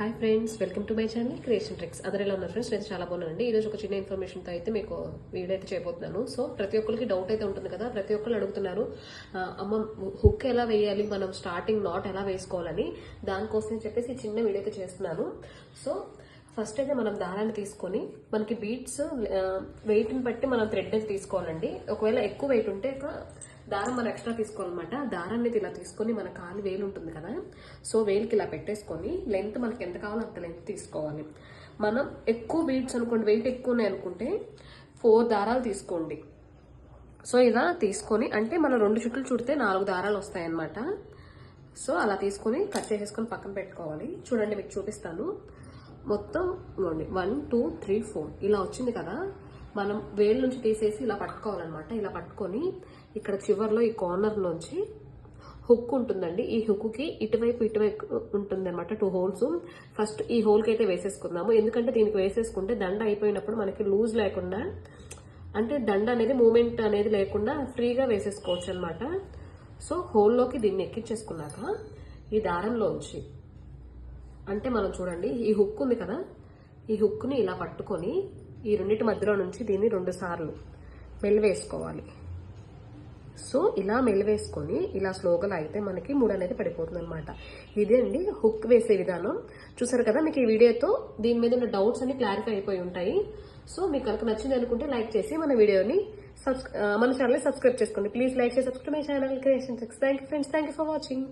Hi friends welcome to my channel creation tricks అందరూ ఎలా ఉన్నారు ఫ్రెండ్స్ నేను చాలా బాగున్నానండి. ఈరోజు ఒక చిన్న ఇన్ఫర్మేషన్తో అయితే మీకు వీడియో అయితే చేయబోతున్నాను. సో ప్రతి ఒక్కరికి డౌట్ అయితే ఉంటుంది కదా? ప్రతి ఒక్కరు అడుగుతున్నారు అమ్మ హుక్ ఎలా వేయాలి? మనం స్టార్టింగ్ నాట్ ఎలా వేసుకోవాలని? దానికోసం చెప్పేసి చిన్న వీడియో అయితే చేస్తున్నాను. సో ఫస్ట్ అయితే మనం దారాన్ని తీసుకొని మనకి బీట్స్ వెయిట్ని బట్టి మనం థ్రెడ్ అయితే తీసుకోవాలండి. ఒకవేళ ఎక్కువ వెయిట్ ఉంటే ఒక దారం మనం ఎక్స్ట్రా తీసుకోవాలన్నమాట దారాన్ని అయితే ఇలా తీసుకొని మన కాలు వేలు ఉంటుంది కదా. సో వేలుకి ఇలా పెట్టేసుకొని లెంత్ మనకి ఎంత కావాలో అంత లెంత్ తీసుకోవాలి. మనం ఎక్కువ బీడ్స్ అనుకోండి వెయిట్ ఎక్కువ ఉన్నాయి అనుకుంటే ఫోర్ దారాలు తీసుకోండి. సో ఇలా తీసుకొని అంటే మనం రెండు చుట్లు చుడితే నాలుగు దారాలు వస్తాయన్నమాట. సో అలా తీసుకొని కట్ చేసేసుకొని పక్కన పెట్టుకోవాలి. చూడండి మీకు చూపిస్తాను. మొత్తం వన్ టూ త్రీ ఫోర్ ఇలా వచ్చింది కదా. మనం వేలు నుంచి తీసేసి ఇలా పట్టుకోవాలన్నమాట. ఇలా పట్టుకొని ఇక్కడ చివర్లో ఈ కార్నర్ నుంచి హుక్ ఉంటుందండి. ఈ హుక్కి ఇటువైపు ఇటువైపు ఉంటుంది అనమాట టూ హోల్స్ ఫస్ట్ ఈ హోల్కి అయితే వేసేసుకుందాము. ఎందుకంటే దీనికి వేసేసుకుంటే దండ అయిపోయినప్పుడు మనకి లూజ్ లేకుండా అంటే దండ అనేది మూమెంట్ అనేది లేకుండా ఫ్రీగా వేసేసుకోవచ్చు అనమాట సో హోల్లోకి దీన్ని ఎక్కించేసుకున్నాక ఈ దారంలోంచి అంటే మనం చూడండి ఈ హుక్ ఉంది కదా ఈ హుక్ని ఇలా పట్టుకొని ఈ రెండింటి మధ్యలో నుంచి దీన్ని రెండు సార్లు మెలివేసుకోవాలి. సో ఇలా మెలివేసుకొని ఇలా స్లోగా అయితే మనకి మూడు అనేది పడిపోతుంది అనమాట ఇదే అండి హుక్ వేసే విధానం. చూసారు కదా మీకు ఈ వీడియోతో దీని మీద ఉన్న డౌట్స్ అన్ని క్లారిఫై అయిపోయి ఉంటాయి. సో మీకు కనుక నచ్చింది అనుకుంటే లైక్ చేసి మన వీడియోని సబ్స్ మన ఛానల్ని సబ్స్క్రైబ్ చేసుకోండి. ప్లీజ్ లైక్ చేసి subscribe my channel. Creation thank you friends. Thank you for watching.